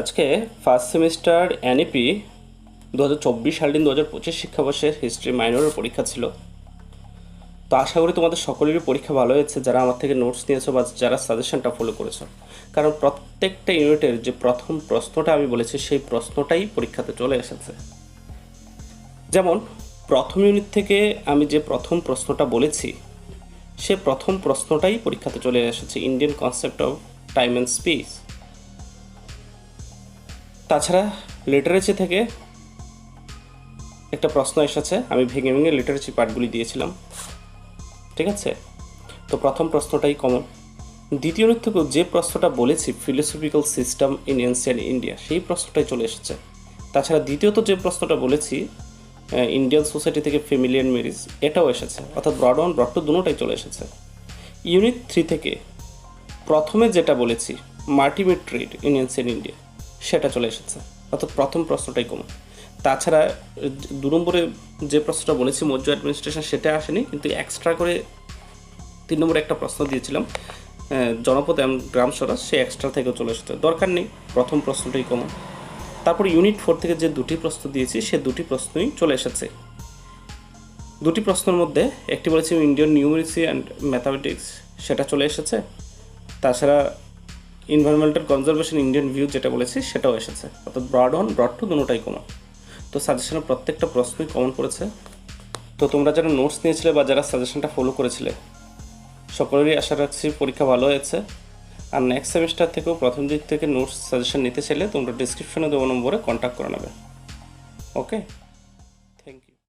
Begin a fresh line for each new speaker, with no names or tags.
আজকে first semester NEP দু হাজার চব্বিশ সাল দিন দু হাজার পঁচিশ শিক্ষাবর্ষের হিস্ট্রি মাইনরের পরীক্ষা ছিল। তো আশা করি তোমাদের সকলেরই পরীক্ষা ভালো হয়েছে। যারা আমার থেকে নোটস নিয়েছো বা যারা সাজেশনটা ফলো করেছ। কারণ প্রত্যেকটা ইউনিটের যে প্রথম প্রশ্নটা আমি বলেছি, সেই প্রশ্নটাই পরীক্ষাতে চলে এসেছে। যেমন, প্রথম ইউনিট থেকে আমি যে প্রথম প্রশ্নটা বলেছি, সে প্রথম প্রশ্নটাই পরীক্ষাতে চলে এসেছে। Indian concept of time and space তাছাড়া লিটারেচি থেকে একটা প্রশ্ন এসেছে। আমি ভেঙে ভেঙে লিটারেচি পার্টগুলি দিয়েছিলাম। ঠিক আছে? তো প্রথম প্রশ্নটাই কমন দ্বিতীয় থেকেও যে প্রশ্নটা বলেছি philosophical system in ancient India সেই প্রশ্নটাই চলে এসেছে। তাছাড়া দ্বিতীয়ত যে প্রশ্নটা বলেছি ইন্ডিয়ান সোসাইটি থেকে ফ্যামিলিয়ান ম্যারিজ এটাও এসেছে। অর্থাৎ ব্রড ওয়ান ব্রড টু দুটোটাই চলে এসেছে। ইউনিট থ্রি থেকে প্রথমে যেটা বলেছি মাল্টিমেট ইন এনসিয়ান ইন্ডিয়া সেটা চলে এসেছে। অর্থাৎ প্রথম প্রশ্নটাই কমন। তাছাড়া দু নম্বরে যে প্রশ্নটা বলেছি, মৌর্য অ্যাডমিনিস্ট্রেশন সেটা আসেনি, কিন্তু এক্সট্রা করে তিন নম্বরে একটা প্রশ্ন দিয়েছিলাম জনপদ এবং গ্রাম স্বরাজ সে এক্সট্রা থেকেও চলে এসেছে। দরকার নেই, প্রথম প্রশ্নটাই কমন। তারপর ইউনিট ফোর থেকে যে দুটি প্রশ্ন দিয়েছি, সে দুটি প্রশ্নই চলে এসেছে। দুটি প্রশ্নের মধ্যে একটি বলেছি ইন্ডিয়ান নিউমেরিসি অ্যান্ড ম্যাথামেটিক্স, সেটা চলে এসেছে। তাছাড়া এনভায়রনমেন্টাল কনজারভেশন ইন্ডিয়ান ভিউ যেটা বলেছি, সেটাও এসেছে। অর্থাৎ ব্রড ওয়ান ব্রড টু দুটোটাই কমন তো সাজেশনের প্রত্যেকটা প্রশ্নই কমন করেছে। তো তোমরা যারা নোটস নিয়েছিলে বা যারা সাজেশনটা ফলো করেছিলে, সকলেরই আশা রাখছি পরীক্ষা ভালো হয়েছে। আর নেক্সট সেমিস্টার থেকেও প্রথম দিক থেকে নোটস সাজেশন নিতে চাইলে তোমরা ডিসক্রিপশনে দেওয়া নম্বরে কন্ট্যাক্ট করে নেবে। ওকে